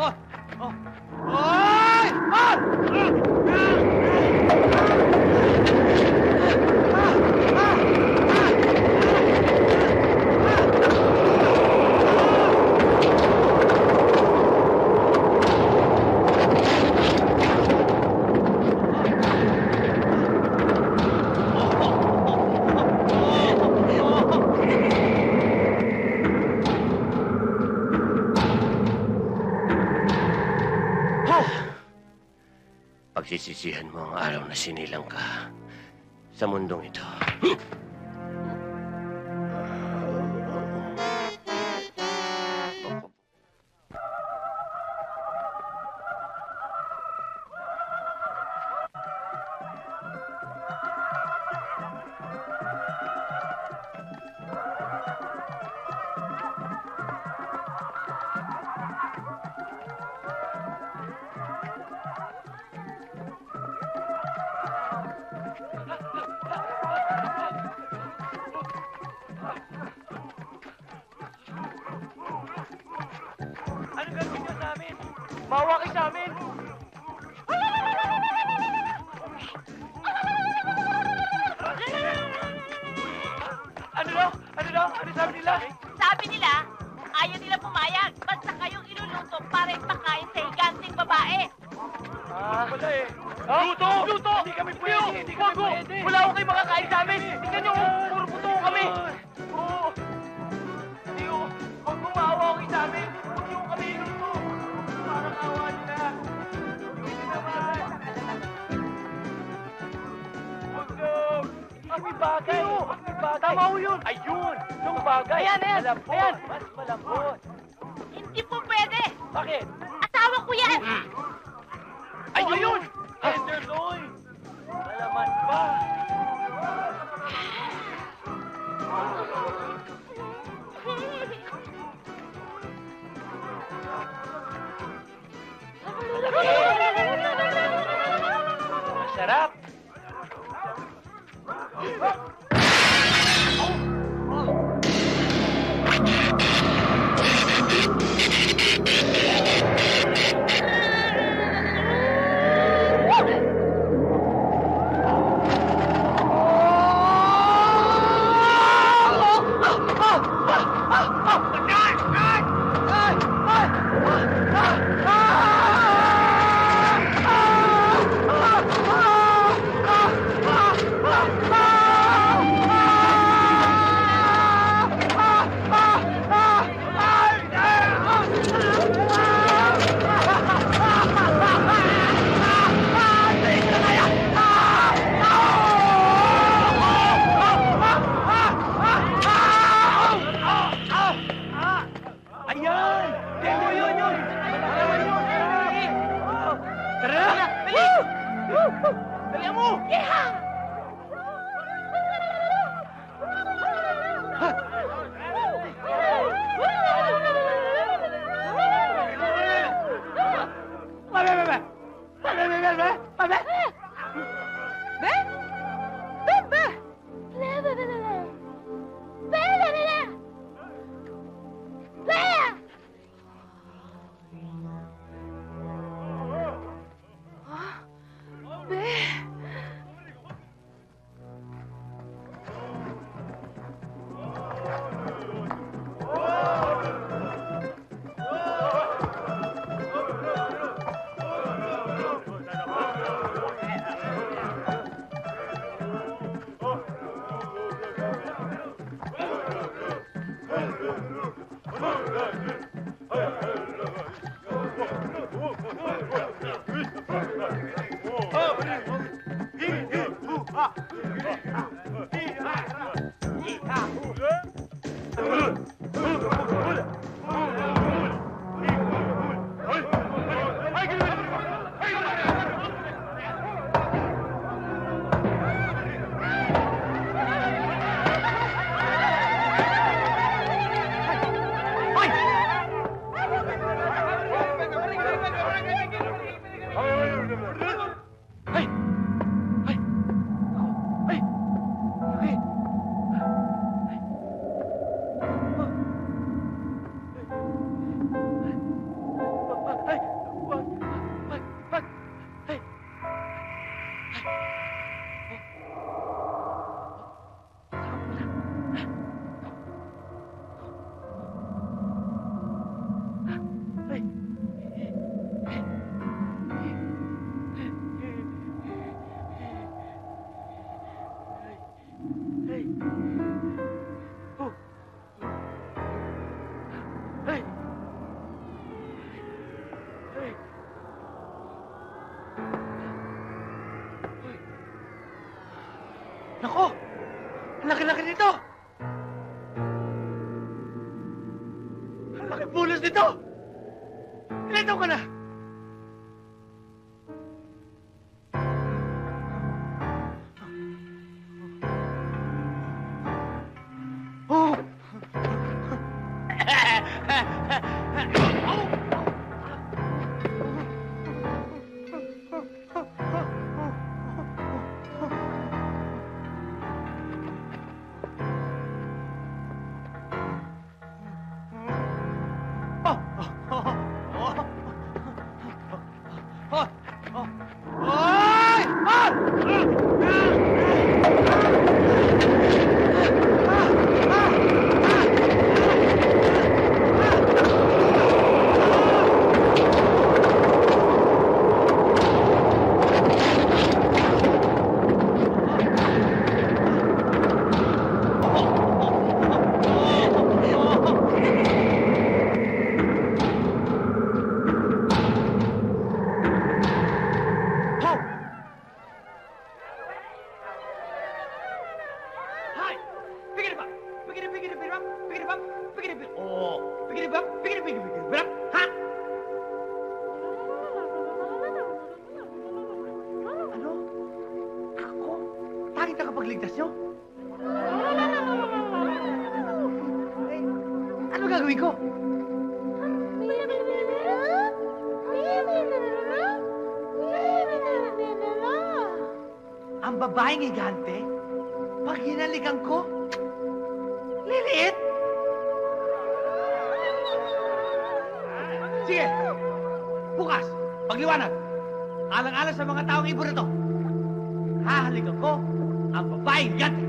Oh! Oh! Sinilang ka sa mundong ito. Mawa kayo sa amin! Ano daw? Ano daw? Ano sabi nila? Sabi nila, ayaw nila pumayag. Basta kayong iluluto para ipakain sa higanting babae. Ah, wala eh. Luto! Luto! Hindi kami pwede! Hindi kami pwede! Wala ko kayo makakain sa amin! Tingnan niyo, oh, puro puto kami! Tama ho yun! Ayun! Yung bagay! Ayan, ayan! Malambot! Ayan! Mas malambot! Hindi po pwede. Bakit? Asawa ko yan. Ayun! Ayun! Tenderloin! Malaman pa! Masarap! Ayan! Ilan taon ka na? Tanging tagapagligtas nyo? Eh, ano gagawin ko? Ang babaeng higante? Pag hinalikan ko? Liliit? Sige! Bukas, pagliwanag, alang-alang sa mga taong ibon na to, hahalikan ko ang babaeng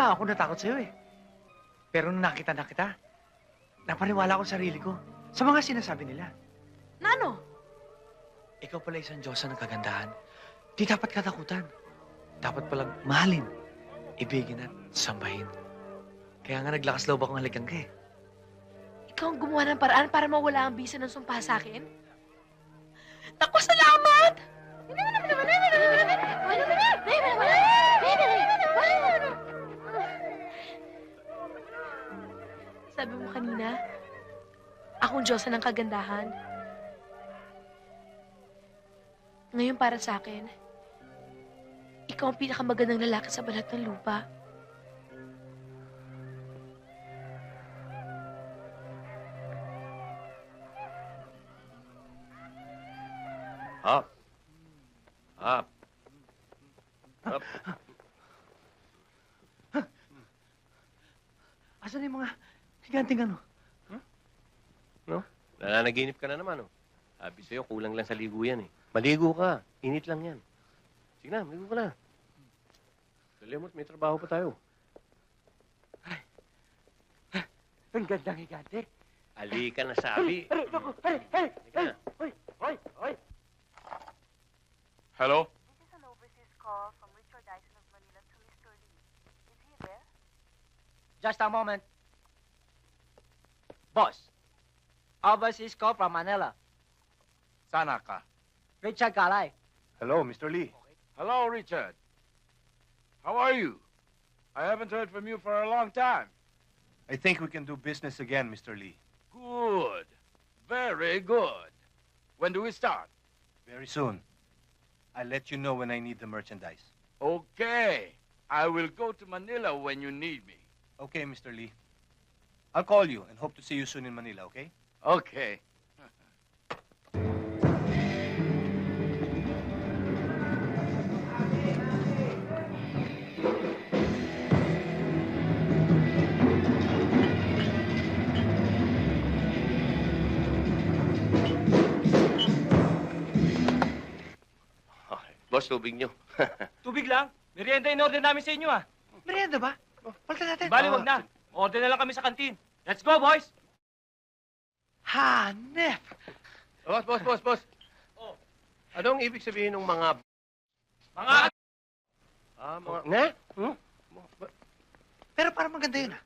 Nga ako natakot sa'yo eh. Pero nung nakita na kita, napaniwala ko sa sarili ko sa mga sinasabi nila. Nano? Ikaw pala isang Diyosa ng kagandahan. Di dapat katakutan. Dapat palang mahalin, ibigin at sambahin. Kaya nga naglakas loob akong halikan ka eh. Ikaw ang gumawa ng paraan para mawala ang bisa ng sumpa sa akin? Naku, salamat! Kanina, akong Diyosa ng kagandahan. Ngayon para sa akin, ikaw ang pinakamagandang lalaki sa balat ng lupa. Up. Up. Up. Asan yung mga higanting ano? Nananaginip ka na naman, oh. Sabi sa'yo, kulang lang sa ligo yan, eh. Maligo ka. Init lang yan. Sige na, maligo ka na. Dali mo't may trabaho pa tayo. Ay, Ang gandang higante. Ali ka na sabi. Aray, naku, aray, aray, Halika na. Hoy, hoy, hoy. Hello? This is an overseas call from Richard Dyson of Manila to Mr. Lee. Is he there? Just a moment. Boss, overseas call from Manila. Sana ka. Richard Galay. Hello, Mr. Lee. Hello, Richard. How are you? I haven't heard from you for a long time. I think we can do business again, Mr. Lee. Good. Very good. When do we start? Very soon. I'll let you know when I need the merchandise. Okay. I will go to Manila when you need me. Okay, Mr. Lee. I'll call you and hope to see you soon in Manila, okay? Okay. Boss, tubig nyo. Tubig lang. Merienda in order namin sa inyo ah. Merienda ba? Palta natin. Bali, wag na. Order na lang kami sa kantin. Let's go, boys! Hanep! Boss, boss, boss, boss. Oh. Anong ibig sabihin ng mga... Mga... Ah, mga... Ne? Hmm? Pero parang maganda yun, ah.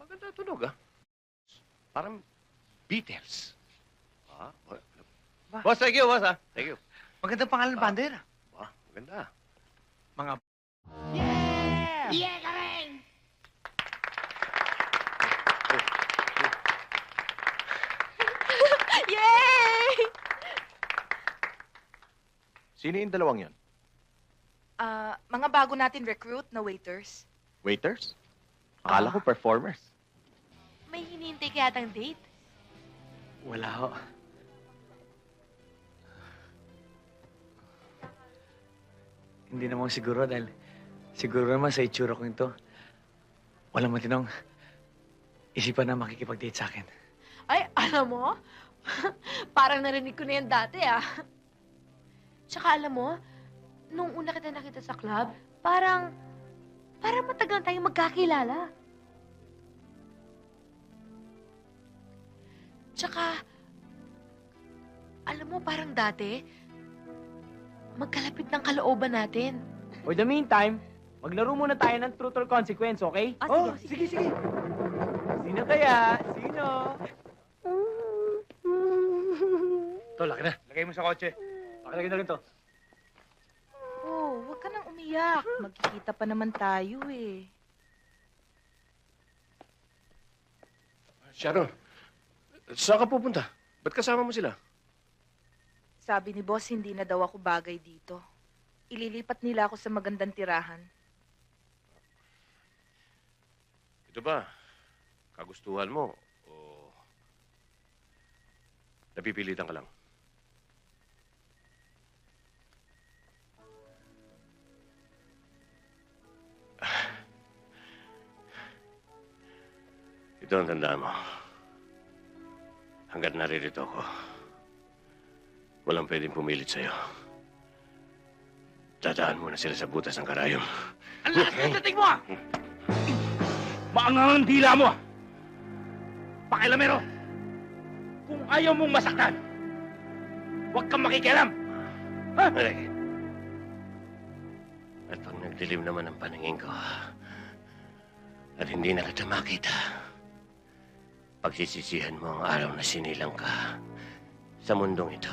Maganda tunog, ah. Parang Beatles. Ah, Ba? Boss, thank you, boss, ah. Thank you. Magandang pangalan ng banda yun, ah. Ah, maganda. Mga... Yay! Sino yung dalawang yon? Ah, mga bago natin recruit na waiters. Waiters? Akala Ah. ko performers. May hinihintay kaya tang date? Wala ho. Hindi naman siguro dahil siguro naman sa itsura ko ito, walang matinong isipan na makikipag-date sa akin. Ay, alam mo? Parang narinig ko na yan dati, ah. Tsaka alam mo, nung una kita nakita sa club, parang, parang matagal tayong magkakilala. Tsaka, alam mo, parang dati, magkalapit ng kalooban natin. For the meantime, maglaro muna tayo ng truth or consequence, okay? Ah, oh, sige, sige, sige. Sino kaya? Sino? To, laki na. Lagay mo sa kotse. Pakilagay na rin to. Oh, huwag ka nang umiyak. Magkikita pa naman tayo, eh. Sharon, saan ka pupunta? Ba't kasama mo sila? Sabi ni boss, hindi na daw ako bagay dito. Ililipat nila ako sa magandang tirahan. Ito ba? Kagustuhan mo? O... Napipilitan ka lang? Ito ang tandaan mo. Hanggat naririto ako, walang pwedeng pumilit sa'yo. Dadaan muna sila sa butas ng karayom. Ang lakas ng dating mo, ah! Maangang ang dila mo, ah! Pakilamero! Kung ayaw mong masaktan, huwag kang makikialam! Malaki. At pag nagdilim naman ang paningin ko, at hindi na kita makita, pagsisisihan mo ang araw na sinilang ka sa mundong ito.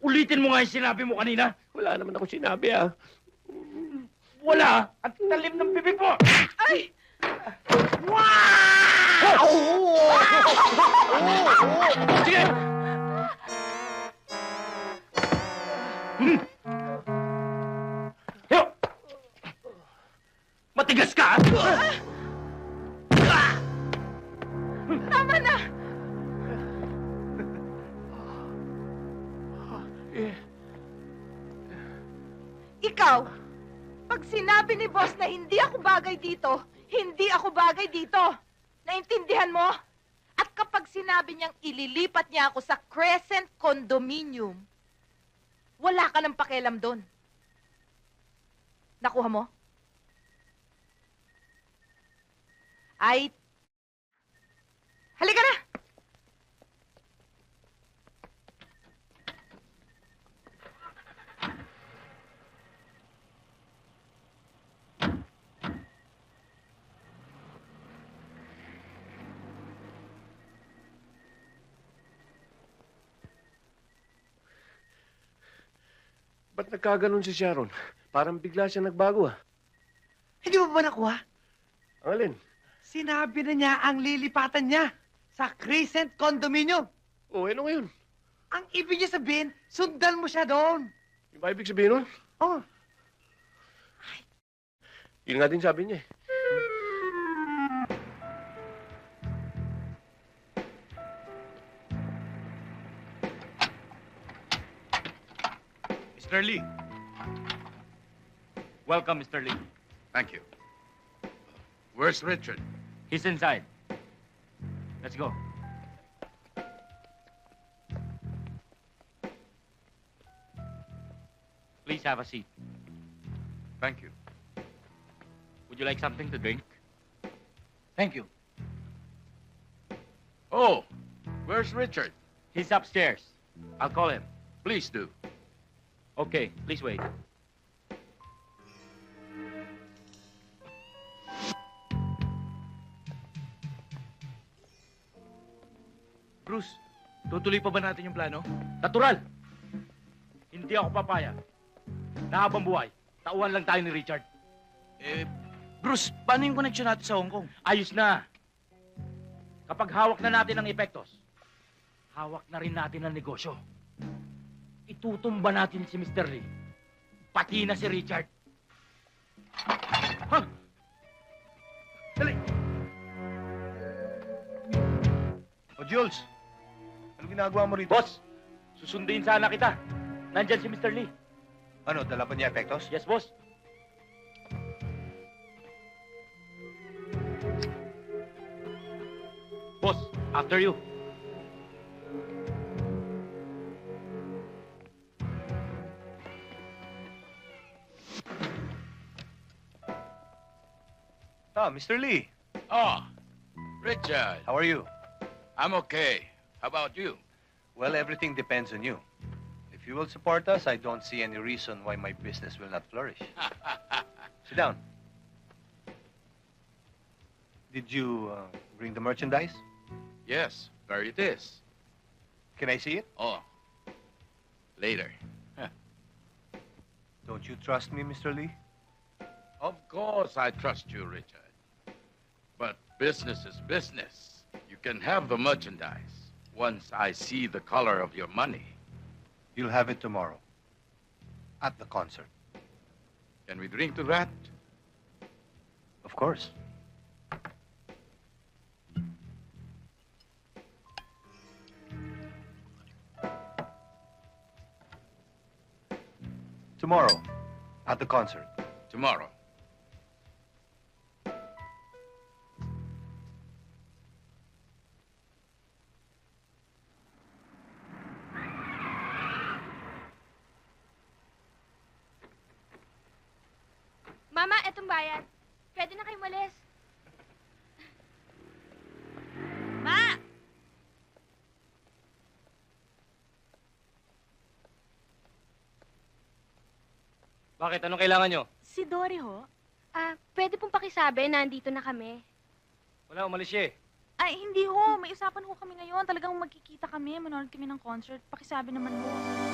Ulitin mo nga yung sinabi mo kanina. Wala naman ako sinabi ah. Wala! At talim ng bibig mo! Ay! Sige! Hmm. Ni boss na hindi ako bagay dito, hindi ako bagay dito. Naintindihan mo? At kapag sinabi niyang ililipat niya ako sa Crescent Condominium, wala ka ng pakialam doon. Nakuha mo? Ay, halika na! Ba't nagkaganon si Sharon? Parang bigla siya nagbago ah. Hindi mo ba nakuha? Ang alin? Sinabi na niya ang lilipatan niya sa Crescent Condominium. Oh, ano ngayon? Ang ibig niya sabihin, sundan mo siya doon. Yung ba ibig sabihin nun? Oh, Yun nga din sabi niya eh. Mr. Lee. Welcome, Mr. Lee. Thank you. Where's Richard? He's inside. Let's go. Please have a seat. Thank you. Would you like something to drink? thank you. Oh, where's Richard? He's upstairs. I'll call him. Please do. Okay, please wait. Bruce, tutuloy pa ba natin yung plano? Natural! Hindi ako papayag. Na habang buhay, tauhan lang tayo ni Richard. Eh, Bruce, paano yung connection natin sa Hong Kong? Ayos na! Kapag hawak na natin ang epektos, hawak na rin natin ang negosyo. Itutumba natin si Mr. Lee. Pati na si Richard. Ha? Dali! O, Jules, ano ginagawa mo rito? Boss, susunduin sana kita. Nandyan si Mr. Lee. Ano, dala pa niya epektos? Yes, boss. Boss, after you. Ah, Mr. Lee, Oh, Richard. how are you? I'm okay. How about you? Well, everything depends on you. If you will support us, I don't see any reason why my business will not flourish. Sit down. Did you uh, bring the merchandise? yes, there it is. Can I see it? Oh, later. Don't you trust me, Mr. Lee? Of course I trust you, Richard. Business is business. You can have the merchandise once I see the color of your money. You'll have it tomorrow. At the concert. Can we drink to that? Of course. Tomorrow, at the concert. Tomorrow. Bakit? Anong kailangan nyo? Si Dory ho? Ah, pwede pong pakisabi na andito na kami. Wala, umalis siya eh. Ay, hindi ho. May usapan ho kami ngayon. Talagang magkikita kami. Manonood kami ng concert. Pakisabi naman ho.